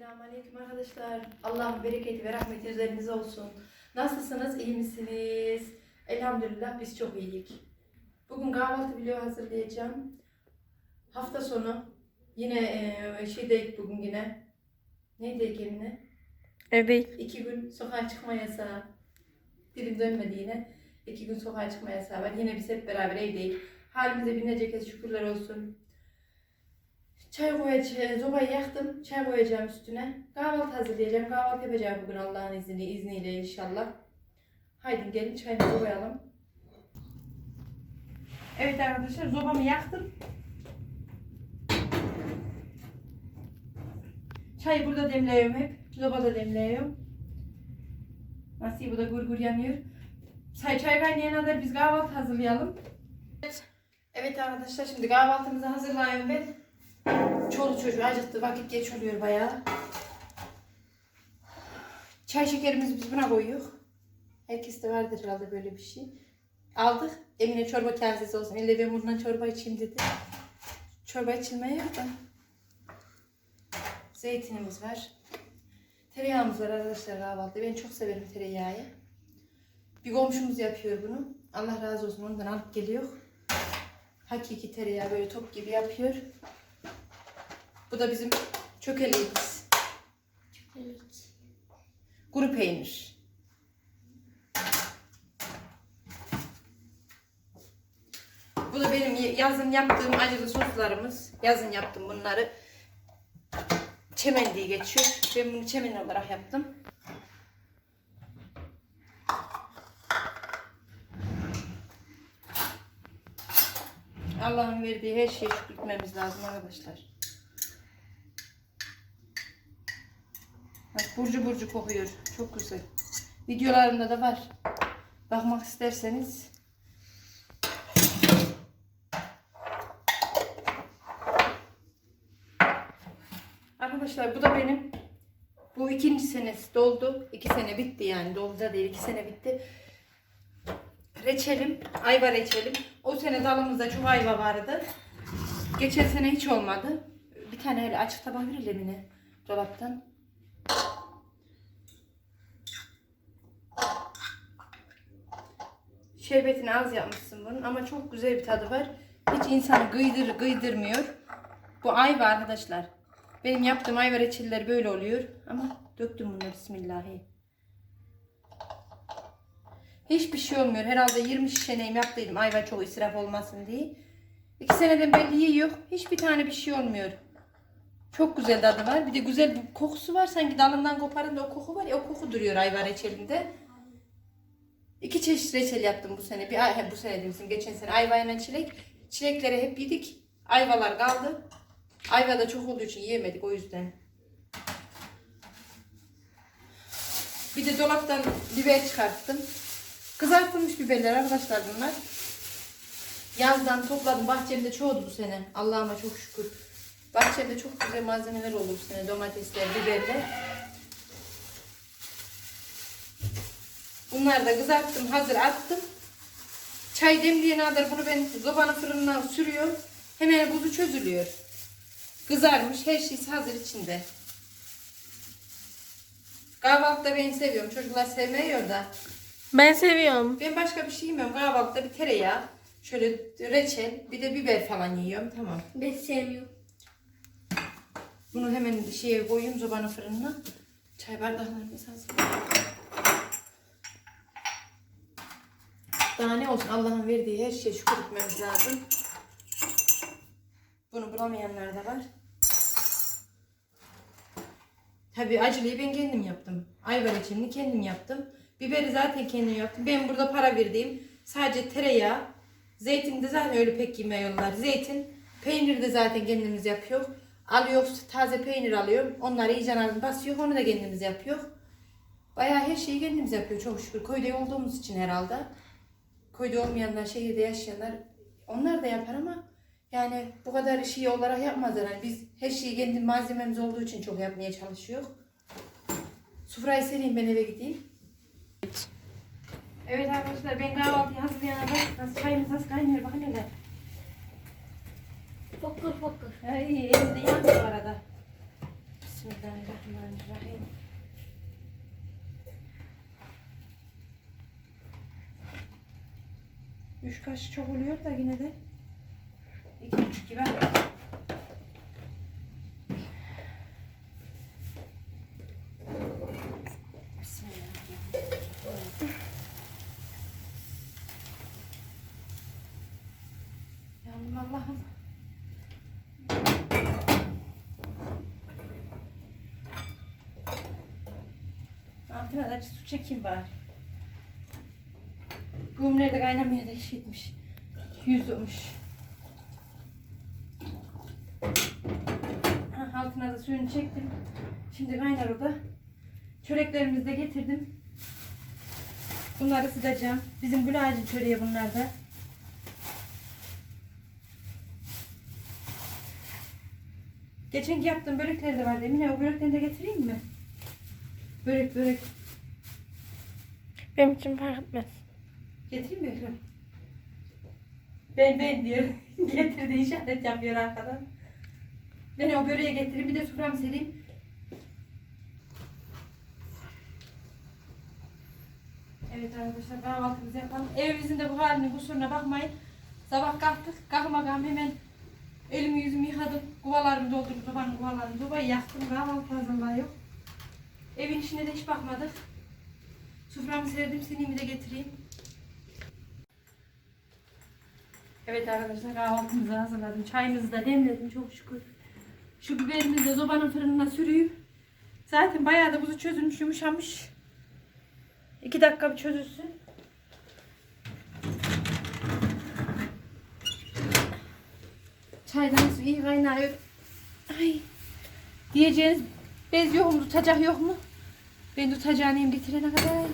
Selamünaleyküm arkadaşlar. Allah'ın bereketi ve rahmeti üzerinize olsun. Nasılsınız? İyi misiniz? Elhamdülillah biz çok iyiyiz. Bugün kahvaltı video hazırlayacağım. Hafta sonu yine eee şeydeyik bugün yine. Neydeyik yine? Evet. İki gün sokağa çıkma yasağı. Dilim dönmedi yine. İki gün sokağa çıkma yasağı var. Yine biz hep beraber evdeyiz. Halimize binlerce kez şükürler olsun. Çay koyacağım, sobayı yaktım. Çay koyacağım üstüne. Kahvaltı hazırlayacağım. Kahvaltı yapacağım bugün Allah'ın izniyle, izniyle inşallah. Haydi gelin çayımızı koyalım. Evet arkadaşlar sobamı yaktım. Çayı burada demliyorum hep. Sobada demliyorum. Nasıl bu da gur gur yanıyor. Çay, çay kaynayana kadar biz kahvaltı hazırlayalım. Evet. Evet arkadaşlar şimdi kahvaltımızı hazırlayayım ben. Çoluk çocuğu acıktı. Vakit geç oluyor bayağı. Çay şekerimizi biz buna koyuyoruz. Herkeste vardır herhalde böyle bir şey. Aldık. Emine çorba kasesi olsun. Elle ben bundan çorba içeyim dedi. Çorba içilmeye yok. Zeytinimiz var. Tereyağımız var arkadaşlar kahvaltıda. Ben çok severim tereyağı. Bir komşumuz yapıyor bunu. Allah razı olsun ondan alıp geliyor. Hakiki tereyağı böyle top gibi yapıyor. Bu da bizim çökeleğimiz. Kuru peynir. Bu da benim yazın yaptığım acılı soslarımız. Yazın yaptım bunları. Çemen diye geçiyor. Ben bunu çemen olarak yaptım. Allah'ın verdiği her şeye şükretmemiz lazım arkadaşlar. Bak burcu burcu kokuyor. Çok güzel. Videolarımda da var. Bakmak isterseniz. Arkadaşlar bu da benim bu ikinci senesi doldu. İki sene bitti yani. Doldu değil. iki sene bitti. Reçelim. Ayva reçelim. O sene dalımızda çok ayva vardı. Geçen sene hiç olmadı. Bir tane öyle açık tabak verelim yine dolaptan. Şerbetini az yapmışsın bunun ama çok güzel bir tadı var. Hiç insanı gıydır gıydırmıyor. Bu ayva arkadaşlar. Benim yaptığım ayva reçelleri böyle oluyor. Ama döktüm bunu bismillahi. Hiçbir şey olmuyor. Herhalde 20 şişe neyim yaptıydım ayva çok israf olmasın diye. İki seneden belli yiyor. Hiçbir tane bir şey olmuyor. Çok güzel tadı var. Bir de güzel bir kokusu var. Sanki dalından koparınca o koku var ya o koku duruyor ayva reçelinde. İki çeşit reçel yaptım bu sene. Bir he, bu sene demişim geçen sene ayva ile çilek. Çilekleri hep yedik. Ayvalar kaldı. Ayva da çok olduğu için yiyemedik o yüzden. Bir de dolaptan biber çıkarttım. Kızartılmış biberler arkadaşlar bunlar. Yazdan topladım. Bahçemde çoğdu bu sene. Allah'ıma çok şükür. Bahçemde çok güzel malzemeler oldu bu sene. Domatesler, biberler. Bunları da kızarttım. Hazır attım. Çay demleyene kadar bunu ben zobanın fırınına sürüyor. Hemen buzu çözülüyor. Kızarmış. Her şey hazır içinde. Kahvaltıda ben seviyorum. Çocuklar sevmiyor da. Ben seviyorum. Ben başka bir şey yemiyorum. Kahvaltıda bir tereyağı, şöyle reçel, bir de biber falan yiyorum. Tamam. Ben sevmiyorum. Bunu hemen şeye koyayım zobanın fırınına. Çay bardaklarımız hazır. Daha ne olsun Allah'ın verdiği her şeye şükür etmemiz lazım. Bunu bulamayanlar da var. Tabii acılıyı ben kendim yaptım. Ayva reçelini kendim yaptım. Biberi zaten kendim yaptım. Ben burada para verdiğim sadece tereyağı, zeytin de zaten öyle pek yemiyorlar. Zeytin, peynir de zaten kendimiz yapıyor. Alıyor taze peynir alıyorum. Onları iyice basıyor. Onu da kendimiz yapıyor. Bayağı her şeyi kendimiz yapıyor çok şükür. Köyde olduğumuz için herhalde. Köyde olmayanlar, şehirde yaşayanlar onlar da yapar ama yani bu kadar şey olarak yapmazlar. Yani biz her şeyi kendi malzememiz olduğu için çok yapmaya çalışıyor. Sufrayı sereyim ben eve gideyim. Evet arkadaşlar ben kahvaltıyı hazırlayana bak. Nasıl çayımız nasıl kaynıyor bakın hele. Fokur fokur. Ay elimde yandı bu arada. Bismillahirrahmanirrahim. Üç kaşık çok oluyor da yine de iki buçuk gibi. Bismillahirrahmanirrahim. Yandım Allah'ım. Altına da su çekeyim bari. Bugün nerede kaynamaya da iş gitmiş. Yüzülmüş. Ha, altına da suyunu çektim. Şimdi kaynar o da. Çöreklerimizi de getirdim. Bunları ısıtacağım. Bizim gül ağacı çöreği bunlar da. Geçenki yaptığım börekler de vardı. Emine o börekleri de getireyim mi? Börek börek. Benim için fark etmez. Getireyim mi Ekrem? Ben ben diyor. Getirdi işaret yapıyor arkadan. Ben o böreği getireyim bir de soframı sereyim. Evet arkadaşlar kahvaltımızı yapalım. Evimizin de bu haline kusuruna bakmayın. Sabah kalktık. Kalkma kalkma hemen elimi yüzümü yıkadım. Kuvalarımı doldurdum. Sobanın kuvalarını. Sobayı yaktım. Kahvaltı hazırlığı yok. Evin işine de hiç bakmadık. Soframı serdim. Sinimi de getireyim. Evet arkadaşlar kahvaltımızı hazırladım. Çayımızı da demledim çok şükür. Şu biberimizi de zobanın fırınına sürüyüm. Zaten bayağı da buzu çözülmüş yumuşamış. İki dakika bir çözülsün. Çaydan su iyi kaynıyor. Ay. Diyeceğiniz bez yok mu tutacak yok mu? Ben tutacağını getirene kadar.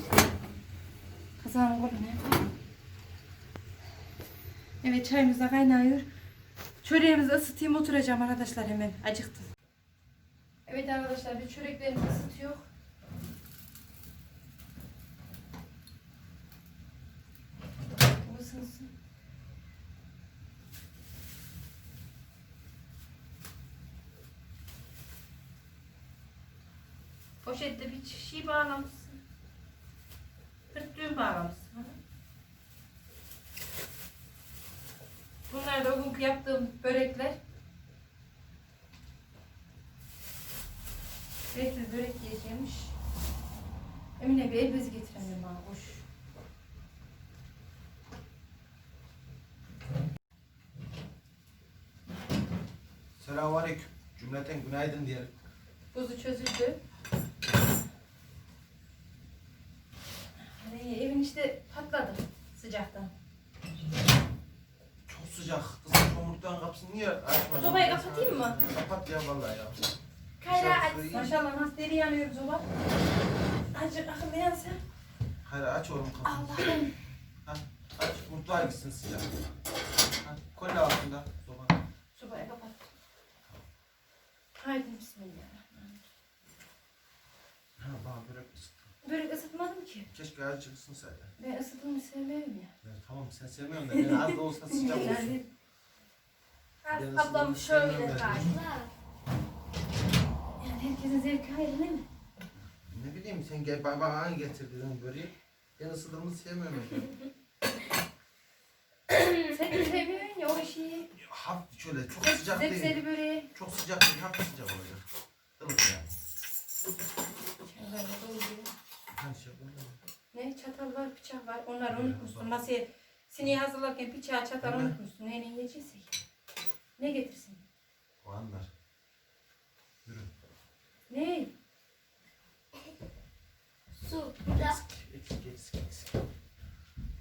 Kazanın kolunu yapalım. Evet çayımız da kaynıyor. Çöreğimizi ısıtayım oturacağım arkadaşlar hemen. Acıktım. Evet arkadaşlar bir çöreklerimizi ısıtıyor. Bu ısınsın. Poşette bir şey bağlamışsın. Hırtlığın bağlamışsın. Bunlar da günkü yaptığım börekler. Sürekli börek yiyeceğimiş. Emine bir el bezi getiremiyorum bana boş. Selamünaleyküm. Cümleten günaydın diyelim. Buzu çözüldü. Ay, evin işte patladı sıcaktan. Sıcak. Kızım şu mutfağın kapısını niye açmadın? Sobayı kapatayım mı? Kapat ya vallahi ya. Kayra aç. Maşallah nasıl deri yanıyor soba. Azıcık akıllı yansa. Hayır aç oğlum kapıyı. Allah'ım. Ha, aç mutfağa gitsin sıcak. Ha, kolye altında sobanın. Sobayı kapat. Haydi bismillahirrahmanirrahim. Ha bana börek. Börek ısıtmadım ki. Keşke azıcık ısınsaydı. Ben ısıtılmış sevmiyorum ya. Ya, tamam sen sevmiyorsun da ben az da olsa sıcak olsun. Yani Ben Ablam şöyle sevmiyorum. Yani herkesin zevki ayrı değil mi? Ne bileyim sen gel bana bana getirdin böreği. Ben ısıtılmış sevmiyorum. Sen de sevmiyorsun ya o işi. Hafif şöyle çok sıcak değil. Zepseli böreği. Çok sıcak değil, hafif sıcak olacak. Ilık yani. Şöyle dolduruyor. Ne çatal var, bıçak var. Onları unutmuşsun. Masaya sineği hazırlarken bıçağı çatal Değil mi? unutmuşsun. Neyle yiyeceksek. Ne getirsin? O anlar. Yürü. Ne? Su. Eksik eksik eksik.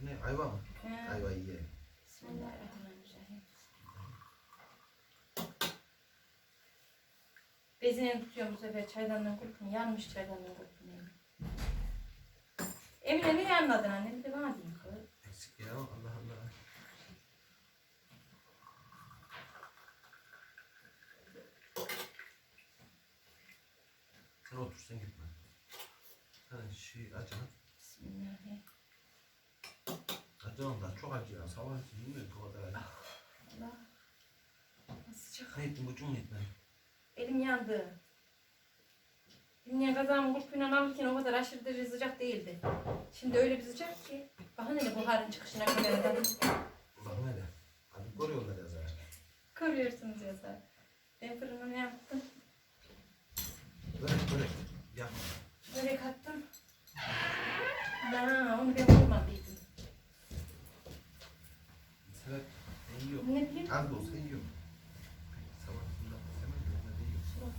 Bu ne ayva mı? Ha. Ayva iyi. Bismillahirrahmanirrahim. Bezine tutuyorum bu sefer çaydandan kurtun. Yanmış çaydandan kurtun. Emine ne anladın anne? Bir de bana kız. Eksik ya Allah Allah. Sen otur sen gitme. Sen şey acı. Bismillahirrahmanirrahim. Acı onlar çok acı ya. Sabah yemiyor bu kadar acı. Allah. Nasıl sıcak. Ne ettin bucum mu ettin? Elim yandı. Ben kazağımı kurpuyla alırken o kadar aşırı derece sıcak değildi. Şimdi öyle bir sıcak ki. Bakın hele buharın çıkışına kameradan. Ulan öyle. Hadi koruyorlar ya zaten. Görüyorsunuz ya zaten. Ben fırınımı yaptım. Böyle böyle. Yapma. Börek attım. Ha, onu ben vurmadıydım. Mesela ben yiyorum. Ne bileyim. Az da olsa yiyorum. Sabahında hemen böyle yiyorum.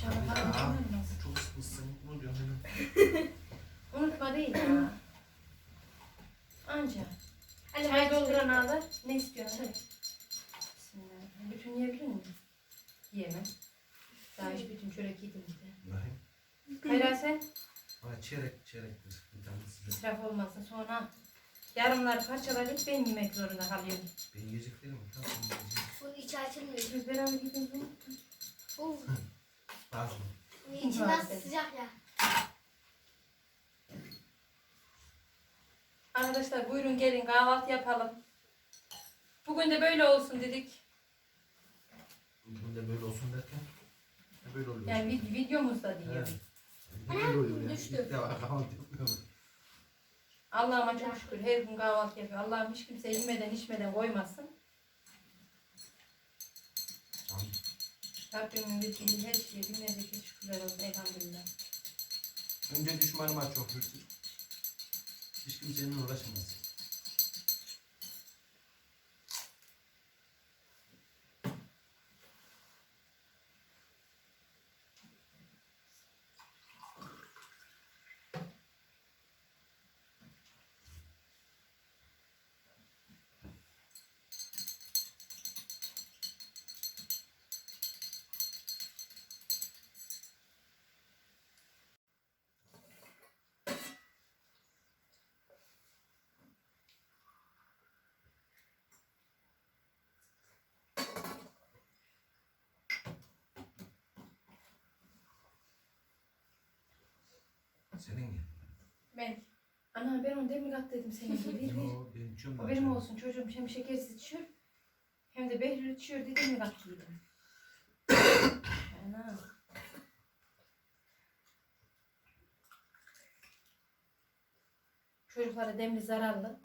Çok ısmışsın. Ne diyorsun benim? Unutma değil ya. Anca. Çay dolduran alır. Ne istiyorsun? Hadi. Bismillah. Bütün yiyebilir miyim? Yiyemem. Daha hiç bütün çörek yedim bir de. Hayır sen Ama çeyrek çeyrektir. Bir tanesi de. israf olmasın sonra yarımları parçalayıp ben yemek zorunda kalıyorum. Ben yiyeceklerim. Tamam yiyeceğim. Bu içi açılmıyor. Biz beraber gidelim. Uf, Lazım. içi nasıl sıcak ya. Arkadaşlar buyurun gelin kahvaltı yapalım. Bugün de böyle olsun dedik. Bugün de böyle olsun derken. Ne böyle oluyor? Yani vid- videomuzda diyor. Evet. Ne böyle oluyor ya? Düştü. İlk defa kahvaltı yapıyorum. Allah'ıma çok şükür her gün kahvaltı yapıyor. Allah'ım hiç kimse yemeden içmeden koymasın. Rabbimin verdiği her şeye binlerce şükürler olsun elhamdülillah. Önce düşmanıma çok hırsız. Hiç kimsenin uğraşamaz. Senin ya. Ben Ana ben onu demir at dedim senin gibi. Ver, ver. Yo, ben içiyorum O daha benim olsun çocuğum hem şekersiz içiyor hem de Behlül içiyor dedim mi kattıydım. Ana. Çocuklara demli zararlı.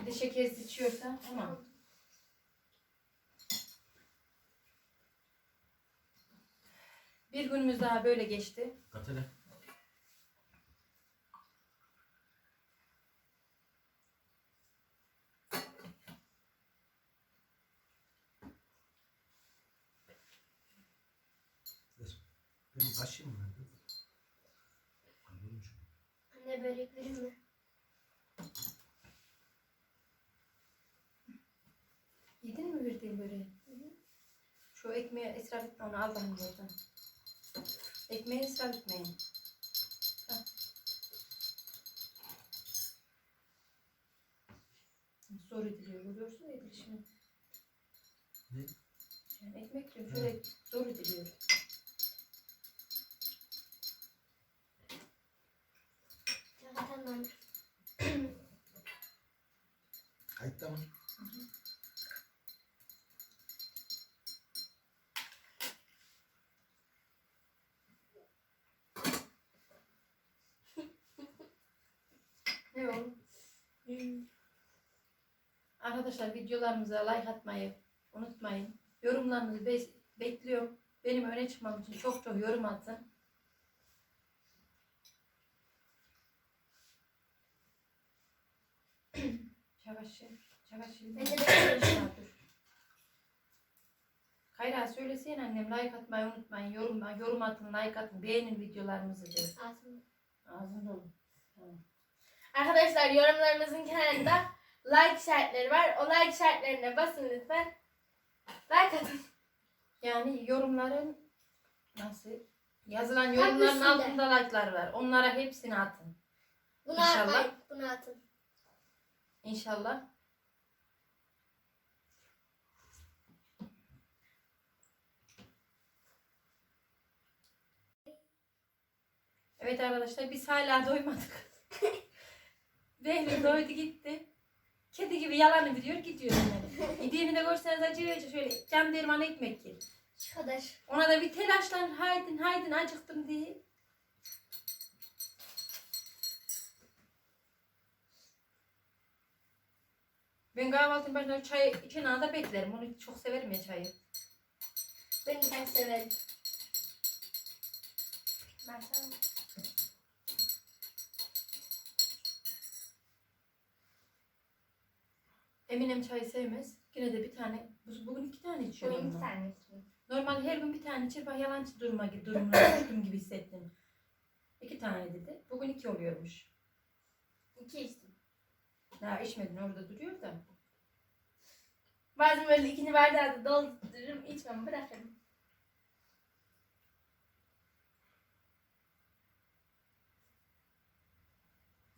Bir de şekersiz içiyorsa tamam. Bir günümüz daha böyle geçti. Kat hele. Benim kaşığım? Kaybolmuş. Anne börekleri mi? Yedin mi verdiğim böreği? Şu ekmeği israf etme onu al bana buradan. Ekmeği. Hah. Zor ediliyor görüyorsun ya edilişini. Ne? Yani ekmek diyorum şöyle zor ediliyor. Tamam. Kayıtta mı? Ne oğlum? Arkadaşlar videolarımıza like atmayı unutmayın. Yorumlarınızı be- bekliyorum. Benim öne çıkmam için çok çok yorum atın. Ben de bekliyorum. Kayra söylesin annem like atmayı unutmayın. Yorum, yorum atın, like atın, beğenin videolarımızı de. Ağzım. Ağzın dolu. Tamam. Arkadaşlar yorumlarımızın kenarında like işaretleri var. O like işaretlerine basın lütfen. Like atın. Yani yorumların nasıl? Yazılan yorumların üstünde. altında like'lar var. Onlara hepsini atın. Bunu İnşallah. atmayın. Bunu atın. İnşallah. Evet arkadaşlar biz hala doymadık. Behlül doydu gitti. Kedi gibi yalanı biliyor gidiyor yani. Yediğini de görseniz acı acı şöyle cam derman ekmek yer. Şu kadar. Ona da bir telaşlan haydin haydin acıktım diye. Ben kahvaltının başında çay içen anda beklerim. Onu çok severim ya çayı. Ben de severim. Ben sana. Eminem çayı sevmez. Yine de bir tane, bu- bugün iki tane içiyor. Bugün normal. tane içtim. Normal her gün bir tane içer. Bak yalancı duruma, durumuna düştüm gibi hissettim. İki tane dedi. Bugün iki oluyormuş. İki içtim. Daha içmedin orada duruyor da. Bazen böyle ikinci bardağı da doldururum, içmem, bırakırım.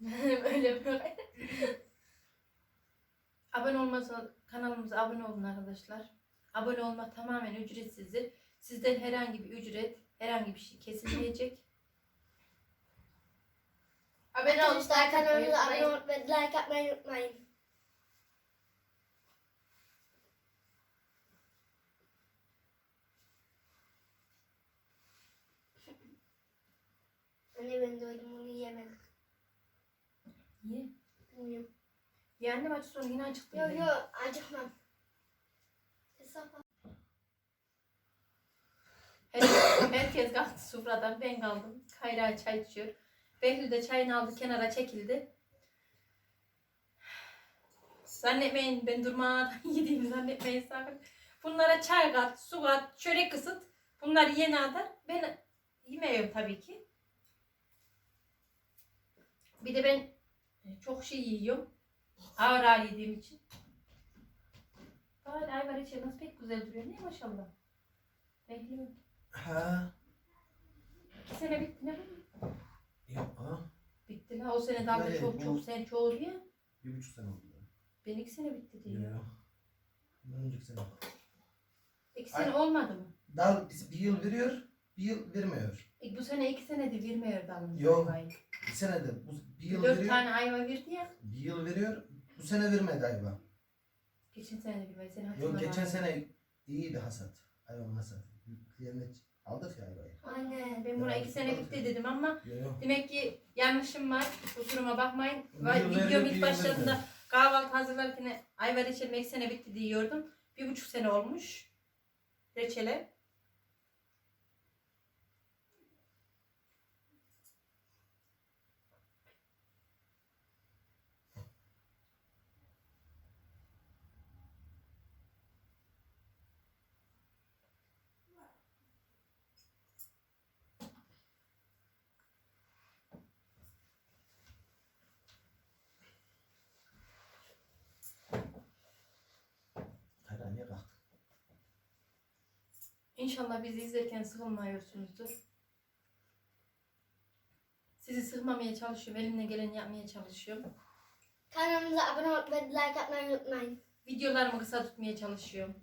böyle bırak. Abone olmasa kanalımıza abone olun arkadaşlar. Abone olmak tamamen ücretsizdir. Sizden herhangi bir ücret, herhangi bir şey kesilmeyecek. Abone. Arkadaşlar kanalımıza abone olup ve like atmayı unutmayın. Anne ben doydum bunu yiyemedim. Niye? Bilmiyorum. Yani maçı sonra yine acıktım. Yok yok acıkmam. Hesap Herkes, herkes kalktı sofradan. Ben kaldım. Kayra çay içiyor. Behlül de çayını aldı kenara çekildi. Zannetmeyin ben durmadan yediğimi zannetmeyin sakın. Bunlara çay kat, su kat, çörek ısıt. Bunlar yeni atar. Ben yemiyorum tabii ki. Bir de ben çok şey yiyorum. Ağır ağır yediğim için. Bari ayvar içeri pek güzel duruyor. Ne maşallah. Behlül. Ha. İki sene bitti ne bu? Yok ha. Bitti la. O sene daha Evet, çok bu- çok sen çoğul ya. Bir buçuk sene oldu. Ben iki sene bitti diyor. Yok. Bundan önceki sene. İki sene olmadı mı? Daha biz bir yıl veriyor, bir yıl vermiyor. E, bu sene iki senede vermiyor dalımız Yok. ayvayı. Bir senede bu bir yıl Dört veriyor, tane ayva verdi ya. bir yıl veriyor. Bu sene vermedi ayva. Geçen sene bilmeyi seni Yok geçen sene iyiydi hasat. Ayva hasat. Yerine aldık ya ayvayı. Anne. Ben buna Ya, iki sene bitti dedim ama Yok yok. demek ki yanlışım var. Kusuruma bakmayın. Bir Vay, Videom bir ilk başladığında kahvaltı hazırlarken ayva reçelime iki sene bitti diyordum. Bir buçuk sene olmuş. Reçele. Hayır niye kalktın? İnşallah bizi izlerken sıkılmıyorsunuzdur. Sizi sıkmamaya çalışıyorum. Elimden geleni yapmaya çalışıyorum. Kanalımıza abone olup ve like atmayı unutmayın. Videolarımı kısa tutmaya çalışıyorum.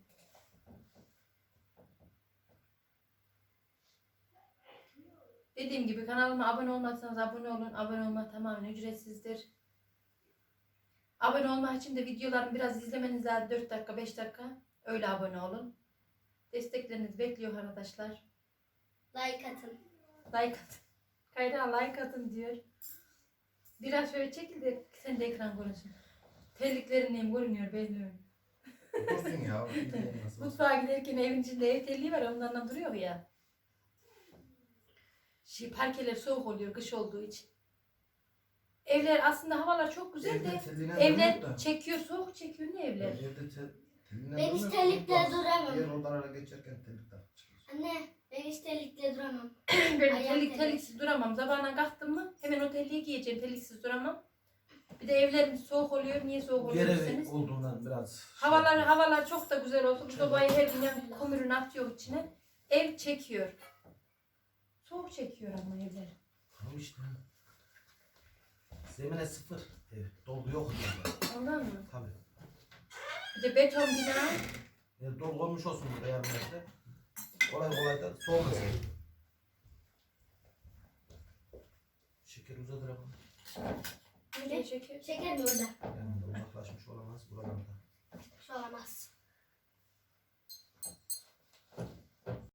Dediğim gibi kanalıma abone olmazsanız abone olun. Abone olmak tamamen ücretsizdir. Abone olmak için de videolarımı biraz izlemeniz lazım. 4 dakika 5 dakika. Öyle abone olun. Desteklerinizi bekliyor arkadaşlar. Like atın. Like atın. Kayra like atın diyor. Biraz şöyle çekil de sen de ekran görünsün. Terliklerin neyim görünüyor belli. Dursun ya. Mutfağa giderken evin içinde ev telliği var ondan da duruyor ya. Şey, parkeler soğuk oluyor kış olduğu için. Evler aslında havalar çok güzel Evde de telliğine evler çekiyor soğuk çekiyor ne evler? Evde te, Ben hiç terlikle Bak, duramam. Diğer odalara geçerken terlik takmış. Anne ben hiç terlikle duramam. Ben Ayağım terlik, terlik. terliksiz duramam. Sabahına kalktım mı hemen o terliği giyeceğim. Terliksiz duramam. Bir de evlerin soğuk oluyor. Niye soğuk oluyor Yer evi derseniz. olduğundan biraz. şey Havalar havalar çok da güzel olsun. Bu sobayı her gün yakıp kömürünü atıyor içine. Ev çekiyor. Soğuk çekiyor ama evler. Tamam işte. Zemine sıfır. Evet, dolgu yok orada. Ondan mı? Tabii. Bir de beton bina. Yani dolgu olmuş olsun burada yarım metre. Kolay kolay da soğumasın. Şeker uzadır ama. Çekiyor? Şeker mi orada? Yanında uzaklaşmış olamaz buralarda. Şu olamaz.